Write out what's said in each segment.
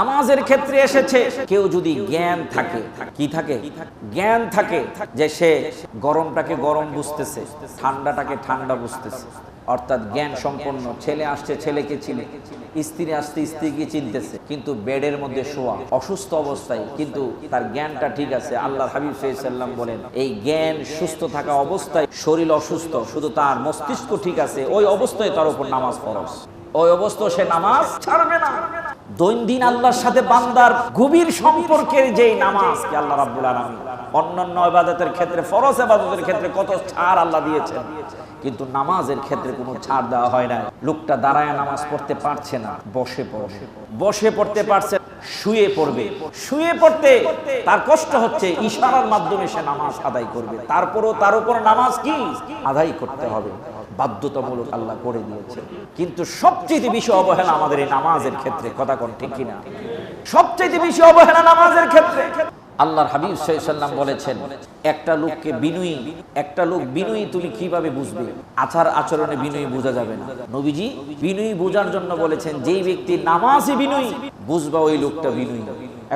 নামাজের ক্ষেত্রে এসেছে। কেউ যদি জ্ঞান থাকে, কি থাকে? জ্ঞান থাকে যে সে গরমটাকে গরম বুঝতেছে, ঠান্ডাটাকে ঠান্ডা বুঝতেছে। অর্থাৎ জ্ঞান সম্পন্ন, ছেলে আসছে, ছেলেকে চিনে। স্ত্রী আসতে স্ত্রীকে চিনতেছে, কিন্তু বেডের মধ্যে শোয়া, অসুস্থ অবস্থায়, কিন্তু তার জ্ঞানটা ঠিক আছে। আল্লাহ হাবিব সাল্লাম বলেন, এই জ্ঞান সুস্থ থাকা অবস্থায় শরীর অসুস্থ, শুধু তার মস্তিষ্ক ঠিক আছে, ওই অবস্থায় তার উপর নামাজ ফরজ। ওই অবস্থা সে নামাজ ছাড়বে না। দৈনন্দিন আল্লাহর সাথে বান্দার গভীর সম্পর্কের যেই নামাজকে আল্লাহ রাব্বুল আলামিন অন্যান্য ইবাদতের ক্ষেত্রে, ফরজ ইবাদতের ক্ষেত্রে কত ছাড় আল্লাহ দিয়েছেন। কিন্তু নামাজের ক্ষেত্রে কোনো ছাড় দেওয়া হয় না লোকটা দাঁড়ায় নামাজ পড়তে পারছে না, বসে পড়বে। বসে পড়তে পারছে, শুয়ে পড়বে। শুয়ে পড়তে তার কষ্ট হচ্ছে, ইশারার মাধ্যমে সে নামাজ আদায় করবে। তারপরও তার উপর নামাজ কি? আদায় করতে হবে। বাধ্যতামূলক আল্লাহ করে দিয়েছে। কিন্তু সবচেয়ে বেশি অবহেলা আমাদের এই নামাজের ক্ষেত্রে, কথা কোন ঠিক কিনা? সবচেয়ে বেশি অবহেলা নামাজের ক্ষেত্রে। আল্লাহর হাবিব সাল্লাম বলেছেন, একটা লোককে বিনয়ী, একটা লোক বিনয়ী তুমি কীভাবে বুঝবে? আচার আচরণে বিনয়ী বোঝা যাবে না। নবীজি বিনয়ী বোঝার জন্য বলেছেন, যেই ব্যক্তি নামাজে বিনয়ী, বুঝবা ওই লোকটা বিনয়ী।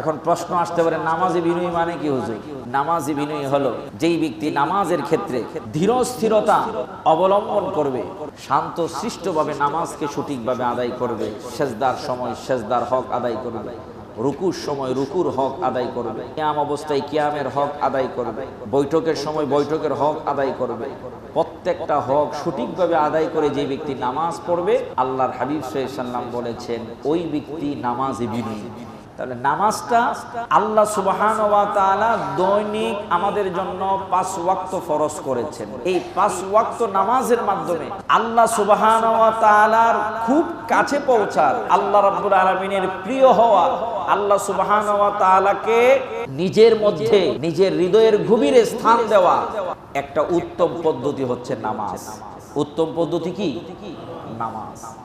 এখন প্রশ্ন আসতে পারে, নামাজে বিনয়ী মানে কি হুজুর? নামাজে বিনয়ী হলো, যেই ব্যক্তি নামাজের ক্ষেত্রে ধীর স্থিরতা অবলম্বন করবে, শান্ত সৃষ্টভাবে নামাজকে সঠিকভাবে আদায় করবে, সেজদার সময় সেজদার হক আদায় করবে। রুকুর সময় রুকুর হক আদায় করবে। ক্যাম অবস্থায় কিয়ামের হক আদায় করবে। বৈঠকের সময় বৈঠকের হক আদায় করবে। প্রত্যেকটা হক সঠিকভাবে আদায় করে যে ব্যক্তি নামাজ পড়বে, আল্লাহর হাবিব সাল্লাম বলেছেন, ওই ব্যক্তি নামাজ বিনয়ী। তাহলে নামাজটা আল্লাহ সুবাহান দৈনিক আমাদের জন্য পাঁচ ওয়াক্ত করেছেন। এই পাঁচ ওয়াক্ত নামাজের মাধ্যমে আল্লাহ সুবাহান খুব কাছে পৌঁছার, আল্লাহ রাব্বুল আলামিনের প্রিয় হওয়া, আল্লাহ সুবাহান নিজের মধ্যে, নিজের হৃদয়ের গভীরে স্থান দেওয়া একটা উত্তম পদ্ধতি হচ্ছে নামাজ। উত্তম পদ্ধতি কি? নামাজ।